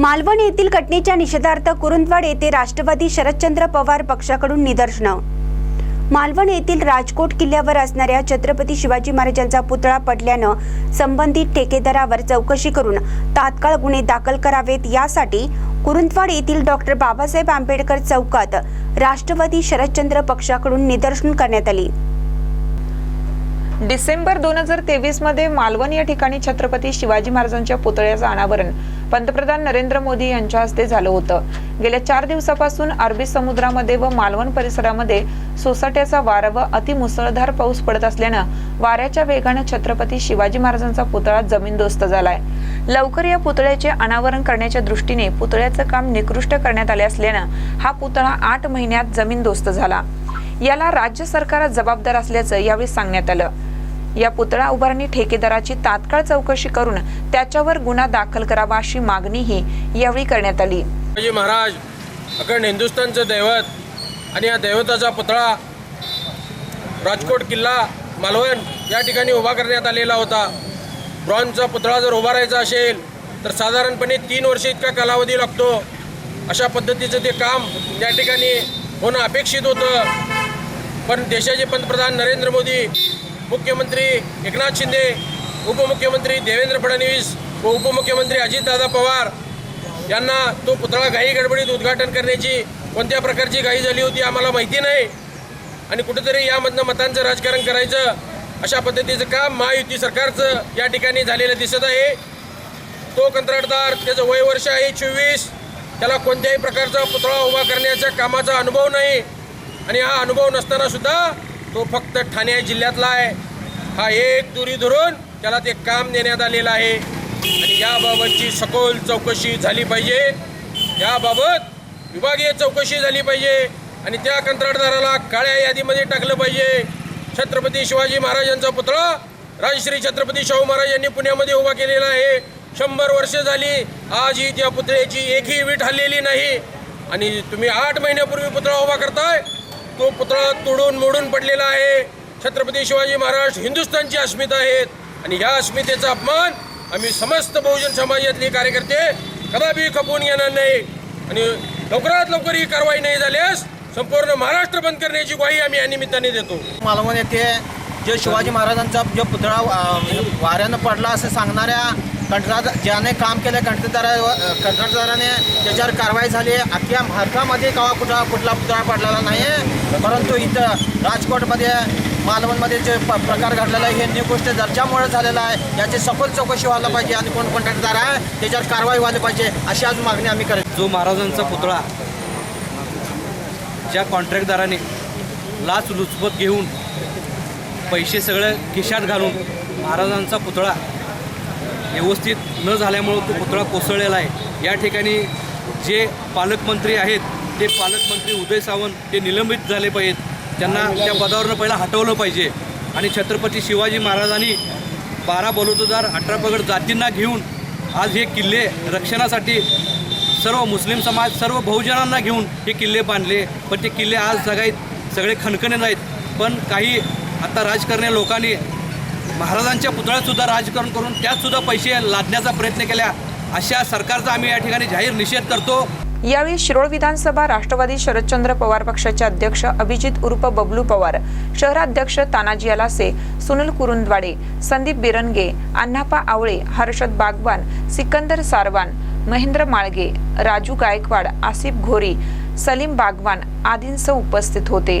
मालवण येथील घटनेच्या निषेधार्थ कुरुंदवाड येथे राष्ट्रवादी शरदचंद्र पवार पक्षाकडून निदर्शनं. मालवण येथील राजकोट किल्ल्यावर असणाऱ्या छत्रपती शिवाजी महाराजांचा पुतळा पडल्यानं संबंधित ठेकेदारावर चौकशी करून तात्काळ गुन्हे दाखल करावेत यासाठी कुरुंदवाड येथील डॉक्टर बाबासाहेब आंबेडकर चौकात राष्ट्रवादी शरदचंद्र पक्षाकडून निदर्शन करण्यात आली. डिसेंबर दोन हजार तेवीसमध्ये मालवण या ठिकाणी छत्रपती शिवाजी महाराजांच्या पुतळ्याचं अनावरण पंतप्रधान नरेंद्र मोदी यांच्या हस्ते झालं होतं. गेल्या चार दिवसापासून अरबी समुद्रामध्ये व मालवण परिसरामध्ये सोसाट्याचा वारा व अतिमुसळधार पाऊस पडत असल्यानं वाऱ्याच्या वेगानं छत्रपती शिवाजी महाराजांचा पुतळा जमीनदोस्त झालाय. लवकर या पुतळ्याचे अनावरण करण्याच्या दृष्टीने पुतळ्याचं काम निकृष्ट करण्यात आले असल्यानं हा पुतळा आठ महिन्यात जमीनदोस्त झाला. याला राज्य सरकार जबाबदार असल्याचं यावेळी सांगण्यात आलं. या पुतळा उभारणी ठेकेदाराची तात्काळ चौकशी करून त्याच्यावर गुन्हा दाखल करावा अशी मागणीही यावेळी करण्यात आली. शिवाजी महाराज अखंड हिंदुस्थानचं दैवत आणि या दैवताचा पुतळा राजकोट किल्ला मालवण या ठिकाणी उभा करण्यात आलेला होता. ब्रॉन्झचा पुतळा जर उभारायचा असेल तर साधारणपणे तीन वर्ष इतका कालावधी लागतो. अशा पद्धतीचं ते काम त्या ठिकाणी होणं अपेक्षित होतं. पण देशाचे पंतप्रधान नरेंद्र मोदी मुख्यमंत्री एकनाथ शिंदे उपमुख्यमंत्री देवेंद्र फडणवीस व उपमुख्यमंत्री अजितदादा पवार यांना तो पुतळा घाई गडबडीत उद्घाटन करण्याची कोणत्या प्रकारची घाई झाली होती आम्हाला माहिती नाही. आणि कुठेतरी यामधनं मतांचं राजकारण करायचं अशा पद्धतीचं काम महायुती सरकारचं या ठिकाणी झालेलं दिसत आहे. तो कंत्राटदार त्याचं वय वर्ष आहे चोवीस. त्याला कोणत्याही प्रकारचा पुतळा उभा करण्याच्या कामाचा अनुभव नाही. आणि हा अनुभव नसताना सुद्धा तो फक्त ठाणे जिल्ह्यातला आहे. हा एक दुरी धरून त्याला ते काम देण्यात आलेलं आहे. आणि याबाबतची सखोल चौकशी झाली पाहिजे. याबाबत विभागीय चौकशी झाली पाहिजे. आणि त्या कंत्राटदाराला काळ्या यादीमध्ये टाकलं पाहिजे. छत्रपती शिवाजी महाराजांचा पुतळा राजश्री छत्रपती शाहू महाराज यांनी पुण्यामध्ये उभा केलेला आहे. शंभर वर्ष झाली. आजही त्या पुतळ्याची एकही वीट हल्लेली नाही. आणि तुम्ही आठ महिन्यापूर्वी पुतळा उभा करताय. तो पुतळा तोडून मोडून पडलेला आहे. छत्रपती शिवाजी महाराज हिंदुस्थानची अस्मिता आहेत. आणि या अस्मितेचा अपमान आम्ही समस्त बहुजन समाजातले कार्यकर्ते कदापि खपवून येणार नाही. आणि लवकरात लवकर ही कारवाई नाही झाल्यास संपूर्ण महाराष्ट्र बंद करण्याची ग्वाही आम्ही या निमित्ताने देतो. मालवण येथे जे शिवाजी महाराजांचा जो पुतळा म्हणजे वाऱ्यानं पडला असं सांगणाऱ्या कंत्राट ज्याने काम केलं कंत्राटदारा कंत्राटदाराने त्याच्यावर कारवाई झाली आहे. अख्ख्या भारतामध्ये कवा कुठला कुठला पुतळा पडलेला नाही आहे परंतु इथं राजकोटमध्ये मालवणमध्ये जे प प्रकार घडलेला आहे हे निकृष्ट दर्जामुळे झालेला आहे. याची सखोल चौकशी व्हायला पाहिजे आणि कोण कंत्राटदार आहे त्याच्यावर कारवाई व्हायला पाहिजे अशी आज मागणी आम्ही करेल जो महाराजांचा पुतळा ज्या कॉन्ट्रॅक्टदाराने लाच लुचपत घेऊन पैसे सगळं खिशात घालून महाराजांचा पुतळा व्यवस्थित न झाल्यामुळं तो पुतळा कोसळलेला आहे. या ठिकाणी जे पालकमंत्री आहेत ते पालकमंत्री उदय सावंत ते निलंबित झाले पाहिजेत. त्यांना त्या पदावरनं पहिला हटवलं पाहिजे. आणि छत्रपती शिवाजी महाराजांनी बारा बलुतदार अठरा पगड जातींना घेऊन आज हे किल्ले रक्षणासाठी सर्व मुस्लिम समाज सर्व बहुजनांना घेऊन हे किल्ले बांधले. पण ते किल्ले आज जगायत सगळे खणखणे आहेत. पण काही आता राजकारणी लोकांनी महाराजांच्या पुतळ्यातसुद्धा राजकारण करून त्यातसुद्धा पैसे लादण्याचा प्रयत्न केला. अशा सरकारचा आम्ही या ठिकाणी जाहीर निषेध करतो. यावेळी शिरोळ विधानसभा राष्ट्रवादी शरदचंद्र पवार पक्षाचे अध्यक्ष अभिजित उर्फ बबलू पवार शहराध्यक्ष तानाजी अलासे सुनील कुरुंदवाडे संदीप बिरनगे अण्णापा आवळे हर्षद बागवान सिकंदर सारवान महेंद्र माळगे राजू गायकवाड आसिफ घोरी सलीम बागवान आदींसह उपस्थित होते.